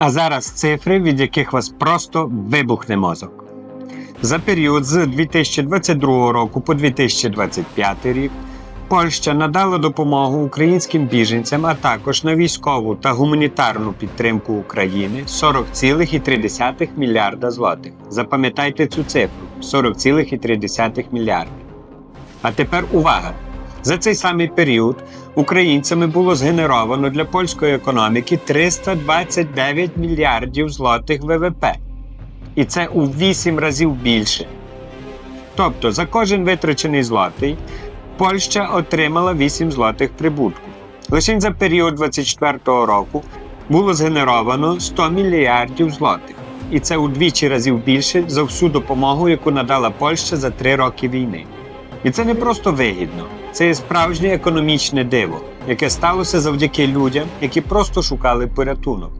А зараз цифри, від яких вас просто вибухне мозок. За період з 2022 року по 2025 рік Польща надала допомогу українським біженцям, а також на військову та гуманітарну підтримку України 40,3 мільярда злотих. Запам'ятайте цю цифру 40,3 мільярда. А тепер увага! За цей самий період українцями було згенеровано для польської економіки 329 мільярдів злотих ВВП. І це у 8 разів більше. Тобто за кожен витрачений злотий Польща отримала 8 злотих прибутку. Лише за період 24 року було згенеровано 100 мільярдів злотих. І це удвічі разів більше за всю допомогу, яку надала Польща за три роки війни. І це не просто вигідно, це є справжнє економічне диво, яке сталося завдяки людям, які просто шукали порятунок.